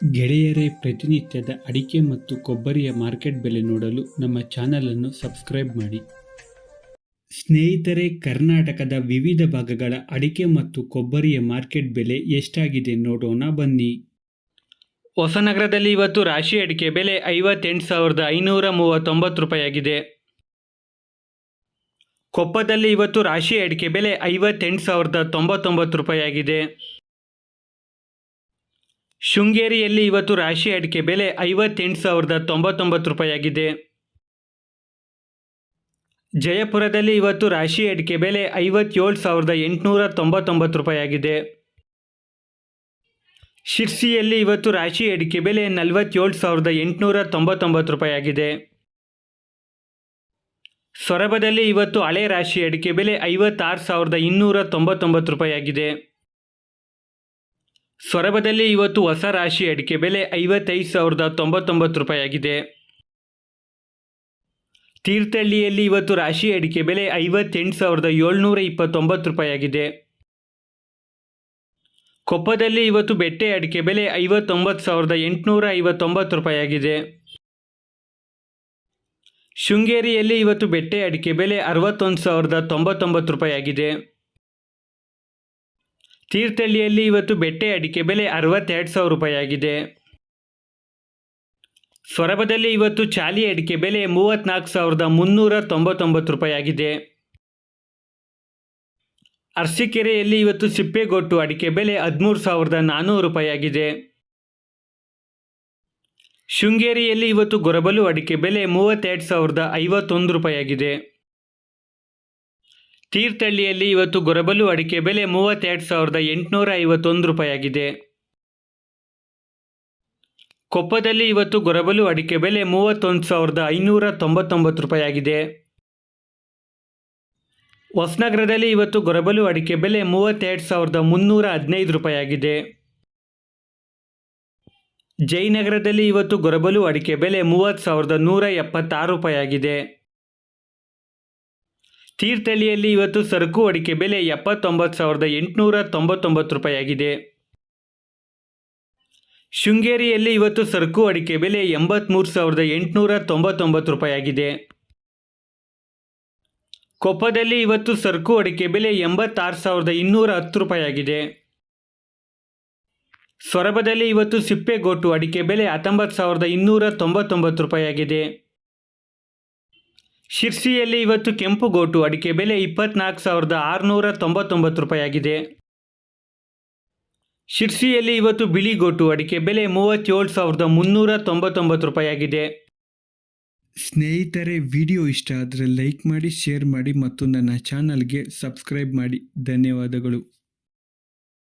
ಗೆಳೆಯರೇ, ಪ್ರತಿನಿತ್ಯದ ಅಡಿಕೆ ಮತ್ತು ಕೊಬ್ಬರಿಯ ಮಾರ್ಕೆಟ್ ಬೆಲೆ ನೋಡಲು ನಮ್ಮ ಚಾನಲನ್ನು ಸಬ್ಸ್ಕ್ರೈಬ್ ಮಾಡಿ. ಸ್ನೇಹಿತರೆ, ಕರ್ನಾಟಕದ ವಿವಿಧ ಭಾಗಗಳ ಅಡಿಕೆ ಮತ್ತು ಕೊಬ್ಬರಿಯ ಮಾರ್ಕೆಟ್ ಬೆಲೆ ಎಷ್ಟಾಗಿದೆ ನೋಡೋಣ ಬನ್ನಿ. ಹೊಸನಗರದಲ್ಲಿ ಇವತ್ತು ರಾಶಿ ಅಡಿಕೆ ಬೆಲೆ ಐವತ್ತೆಂಟು ಸಾವಿರದ ಐನೂರ ಮೂವತ್ತೊಂಬತ್ತು ರೂಪಾಯಿಯಾಗಿದೆ. ಕೊಪ್ಪದಲ್ಲಿ ಇವತ್ತು ರಾಶಿ ಅಡಿಕೆ ಬೆಲೆ ಐವತ್ತೆಂಟು ಸಾವಿರದ ತೊಂಬತ್ತೊಂಬತ್ತು ರೂಪಾಯಿಯಾಗಿದೆ. ಶೃಂಗೇರಿಯಲ್ಲಿ ಇವತ್ತು ರಾಶಿ ಅಡಿಕೆ ಬೆಲೆ ಐವತ್ತೆಂಟು ಸಾವಿರದ ತೊಂಬತ್ತೊಂಬತ್ತು ರೂಪಾಯಿಯಾಗಿದೆ. ಜಯಪುರದಲ್ಲಿ ಇವತ್ತು ರಾಶಿ ಅಡಿಕೆ ಬೆಲೆ ಐವತ್ತೇಳು ಸಾವಿರದ ಎಂಟುನೂರ ತೊಂಬತ್ತೊಂಬತ್ತು ರೂಪಾಯಿಯಾಗಿದೆ. ಶಿರ್ಸಿಯಲ್ಲಿ ಇವತ್ತು ರಾಶಿ ಅಡಿಕೆ ಬೆಲೆ ನಲವತ್ತೇಳು ಸಾವಿರದ ಎಂಟುನೂರ ತೊಂಬತ್ತೊಂಬತ್ತು ರೂಪಾಯಿಯಾಗಿದೆ. ಸೊರಬದಲ್ಲಿ ಇವತ್ತು ಹಳೆ ರಾಶಿ ಅಡಿಕೆ ಬೆಲೆ ಐವತ್ತಾರು ಸಾವಿರದ ಇನ್ನೂರ ತೊಂಬತ್ತೊಂಬತ್ತು ರೂಪಾಯಿಯಾಗಿದೆ. ಸೊರಬದಲ್ಲಿ ಇವತ್ತು ಹೊಸ ರಾಶಿ ಅಡಿಕೆ ಬೆಲೆ ಐವತ್ತೈದು ಸಾವಿರದ ತೊಂಬತ್ತೊಂಬತ್ತು ರೂಪಾಯಿಯಾಗಿದೆ. ತೀರ್ಥಹಳ್ಳಿಯಲ್ಲಿ ಇವತ್ತು ರಾಶಿ ಅಡಿಕೆ ಬೆಲೆ ಐವತ್ತೆಂಟು ಸಾವಿರದ ಏಳ್ನೂರ ಇಪ್ಪತ್ತೊಂಬತ್ತು ರೂಪಾಯಿಯಾಗಿದೆ. ಕೊಪ್ಪದಲ್ಲಿ ಇವತ್ತು ಬೆಟ್ಟೆ ಅಡಿಕೆ ಬೆಲೆ ಐವತ್ತೊಂಬತ್ತು ಸಾವಿರದ ಎಂಟುನೂರ ಐವತ್ತೊಂಬತ್ತು ರೂಪಾಯಿಯಾಗಿದೆ. ಶೃಂಗೇರಿಯಲ್ಲಿ ಇವತ್ತು ಬೆಟ್ಟೆ ಅಡಿಕೆ ಬೆಲೆ ಅರವತ್ತೊಂದು ಸಾವಿರದ ತೊಂಬತ್ತೊಂಬತ್ತು ರೂಪಾಯಿಯಾಗಿದೆ. ತೀರ್ಥಹಳ್ಳಿಯಲ್ಲಿ ಇವತ್ತು ಬೆಟ್ಟೆ ಅಡಿಕೆ ಬೆಲೆ ಅರವತ್ತೆರಡು ಸಾವಿರ ರೂಪಾಯಿಯಾಗಿದೆ. ಸೊರಬದಲ್ಲಿ ಇವತ್ತು ಚಾಲಿ ಅಡಿಕೆ ಬೆಲೆ ಮೂವತ್ತ್ನಾಲ್ಕು ಸಾವಿರದ ಮುನ್ನೂರ ತೊಂಬತ್ತೊಂಬತ್ತು ರೂಪಾಯಿಯಾಗಿದೆ. ಅರಸೀಕೆರೆಯಲ್ಲಿ ಇವತ್ತು ಸಿಪ್ಪೆಗೊಟ್ಟು ಅಡಿಕೆ ಬೆಲೆ ಹದಿಮೂರು ಸಾವಿರದ ನಾನ್ನೂರು ರೂಪಾಯಿಯಾಗಿದೆ. ಶೃಂಗೇರಿಯಲ್ಲಿ ಇವತ್ತು ಗೊರಬಲು ಅಡಿಕೆ ಬೆಲೆ ಮೂವತ್ತೆರಡು ಸಾವಿರದ ಐವತ್ತೊಂದು ರೂಪಾಯಿಯಾಗಿದೆ. ತೀರ್ಥಹಳ್ಳಿಯಲ್ಲಿ ಇವತ್ತು ಗೊರಬಲು ಅಡಿಕೆ ಬೆಲೆ ಮೂವತ್ತೆರಡು ಸಾವಿರದ ಎಂಟುನೂರ ಐವತ್ತೊಂದು ರೂಪಾಯಿಯಾಗಿದೆ. ಕೊಪ್ಪದಲ್ಲಿ ಇವತ್ತು ಗೊರಬಲು ಅಡಿಕೆ ಬೆಲೆ ಮೂವತ್ತೊಂದು ಸಾವಿರದ ಐನೂರ ತೊಂಬತ್ತೊಂಬತ್ತು ರೂಪಾಯಿಯಾಗಿದೆ. ಹೊಸನಗರದಲ್ಲಿ ಇವತ್ತು ಗೊರಬಲು ಅಡಿಕೆ ಬೆಲೆ ಮೂವತ್ತೆರಡು ಸಾವಿರದ ಮುನ್ನೂರ ಹದಿನೈದು ರೂಪಾಯಿಯಾಗಿದೆ. ಜಯನಗರದಲ್ಲಿ ಇವತ್ತು ಗೊರಬಲು ಅಡಿಕೆ ಬೆಲೆ ಮೂವತ್ತು ಸಾವಿರದ ನೂರ ಎಪ್ಪತ್ತಾರು ರೂಪಾಯಿಯಾಗಿದೆ. ತೀರ್ಥಹಳ್ಳಿಯಲ್ಲಿ ಇವತ್ತು ಸರಕು ಅಡಿಕೆ ಬೆಲೆ ಎಪ್ಪತ್ತೊಂಬತ್ತು ಸಾವಿರದ ಎಂಟುನೂರ ತೊಂಬತ್ತೊಂಬತ್ತು ರೂಪಾಯಿಯಾಗಿದೆ. ಶೃಂಗೇರಿಯಲ್ಲಿ ಇವತ್ತು ಸರಕು ಅಡಿಕೆ ಬೆಲೆ ಎಂಬತ್ತ್ಮೂರು ಸಾವಿರದ ಎಂಟುನೂರ ತೊಂಬತ್ತೊಂಬತ್ತು ರೂಪಾಯಿಯಾಗಿದೆ. ಕೊಪ್ಪದಲ್ಲಿ ಇವತ್ತು ಸರಕು ಅಡಿಕೆ ಬೆಲೆ ಎಂಬತ್ತಾರು ಸಾವಿರದ ಇನ್ನೂರ ಹತ್ತು ರೂಪಾಯಿಯಾಗಿದೆ. ಸೊರಬದಲ್ಲಿ ಇವತ್ತು ಸಿಪ್ಪೆಗೋಟು ಅಡಿಕೆ ಬೆಲೆ ಹತ್ತೊಂಬತ್ತು ಸಾವಿರದ ಇನ್ನೂರ ತೊಂಬತ್ತೊಂಬತ್ತು ರೂಪಾಯಿಯಾಗಿದೆ. ಶಿರ್ಸಿಯಲ್ಲಿ ಇವತ್ತು ಕೆಂಪು ಗೋಟು, ಅಡಿಕೆ ಬೆಲೆ ಇಪ್ಪತ್ನಾಲ್ಕು ಸಾವಿರದ ಆರುನೂರ ತೊಂಬತ್ತೊಂಬತ್ತು ರೂಪಾಯಿಯಾಗಿದೆ. ಶಿರ್ಸಿಯಲ್ಲಿ ಇವತ್ತು ಬಿಳಿ ಗೋಟು, ಅಡಿಕೆ ಬೆಲೆ ಮೂವತ್ತೇಳು ಸಾವಿರದ ಮುನ್ನೂರ ತೊಂಬತ್ತೊಂಬತ್ತು ರೂಪಾಯಿಯಾಗಿದೆ. ಸ್ನೇಹಿತರೆ, ವಿಡಿಯೋ ಇಷ್ಟ ಆದರೆ ಲೈಕ್ ಮಾಡಿ, ಶೇರ್ ಮಾಡಿ ಮತ್ತು ನನ್ನ ಚಾನಲ್ಗೆ ಸಬ್ಸ್ಕ್ರೈಬ್ ಮಾಡಿ. ಧನ್ಯವಾದಗಳು.